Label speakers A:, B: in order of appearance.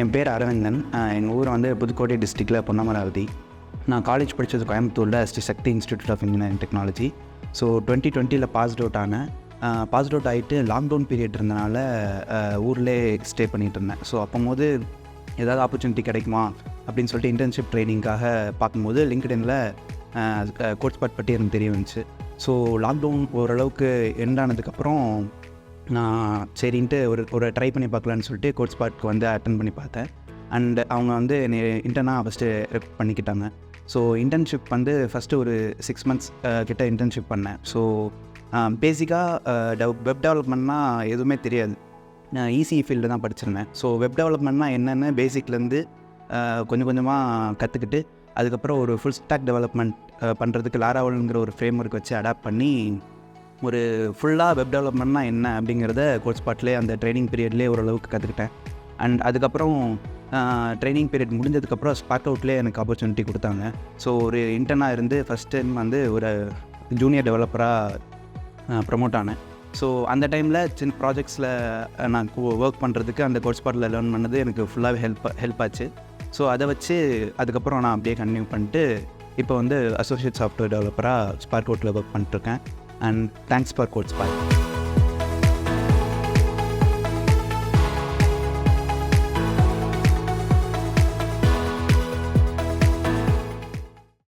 A: என் பேர் அரவிந்தன். எங்கள் ஊர் வந்து புதுக்கோட்டை டிஸ்ட்ரிக்டில் பொன்னமராவதி. நான் காலேஜ் படித்தது கோயம்புத்தூரில் Shri Sakthi institute of engineering technology so twenty டுவெண்ட்டியில் பாஸ்ட் அவுட் ஆனேன். பாஸ்ட் அவுட் ஆகிட்டு லாக்டவுன் பீரியட் இருந்தனால ஊர்லேயே ஸ்டே பண்ணிகிட்டு இருந்தேன். ஸோ அப்போம்போது ஏதாவது ஆப்பர்ச்சுனிட்டி கிடைக்குமா அப்படின்னு சொல்லிட்டு இன்டர்ன்ஷிப் ட்ரைனிங்காக பார்க்கும்போது லிங்க்டின்ல கோட்ஸ்பாட் பற்றி எனக்கு தெரிய வந்துச்சு. ஸோ லாக்டவுன் ஓரளவுக்கு எண்ட் ஆனதுக்கப்புறம் நான் சரின்ட்டு ஒரு ஒரு ட்ரை பண்ணி பார்க்கலான்னு சொல்லிட்டு கோட் ஸ்பாட்க்கு வந்து அட்டன் பண்ணி பார்த்தேன். அண்ட் அவங்க வந்து என்னை இன்டர்னாக ஃபஸ்ட்டு ரெக் பண்ணிக்கிட்டாங்க. ஸோ இன்டர்ன்ஷிப் வந்து ஃபஸ்ட்டு ஒரு சிக்ஸ் மந்த்ஸ் கிட்ட இன்டர்ன்ஷிப் பண்ணேன். ஸோ பேசிக்காக வெப் டெவலப்மெண்ட்னா எதுவுமே தெரியாது. நான் ஈஸி ஃபீல்டு தான் படிச்சிருந்தேன். ஸோ வெப் டெவலப்மெண்ட்னா என்னென்னு பேசிக்லேருந்து கொஞ்சம் கொஞ்சமாக கற்றுக்கிட்டு அதுக்கப்புறம் ஒரு ஃபுல் ஸ்டாக் டெவலப்மெண்ட் பண்ணுறதுக்கு லாராவல்ங்கிற ஒரு ஃப்ரேம் ஒர்க் வச்சு அடாப்ட் பண்ணி ஒரு ஃபுல்லாக வெப் டெவலப்மெண்ட்னா என்ன அப்படிங்கிறத கோட் ஸ்பாட்லேயே அந்த ட்ரைனிங் பீரியட்லேயே ஓரளவுக்கு கற்றுக்கிட்டேன் அண்ட் அதுக்கப்புறம் ட்ரைனிங் பீரியட் முடிஞ்சதுக்கப்புறம் ஸ்பார்க் அவுட்லேயே எனக்கு ஆப்பர்ச்சுனிட்டி கொடுத்தாங்க. ஸோ ஒரு இன்டர்னாக இருந்து ஃபஸ்ட் டைம் வந்து ஒரு ஜூனியர் டெவலப்பராக ப்ரமோட் ஆனேன். ஸோ அந்த டைமில் சின்ன ப்ராஜெக்ட்ஸில் நான் ஒர்க் பண்ணுறதுக்கு அந்த கோட் ஸ்பாட்டில் லேர்ன் பண்ணது எனக்கு ஃபுல்லாகவே ஹெல்ப் ஹெல்ப் ஆச்சு. ஸோ அதை வச்சு அதுக்கப்புறம் நான் அப்படியே கண்டினியூ பண்ணிட்டு இப்போ வந்து அசோசியேட் சாஃப்ட்வேர் டெவலப்பராக ஸ்பார்க் அவுட்டில் ஒர்க் பண்ணிட்டுருக்கேன் and thanks for code Spark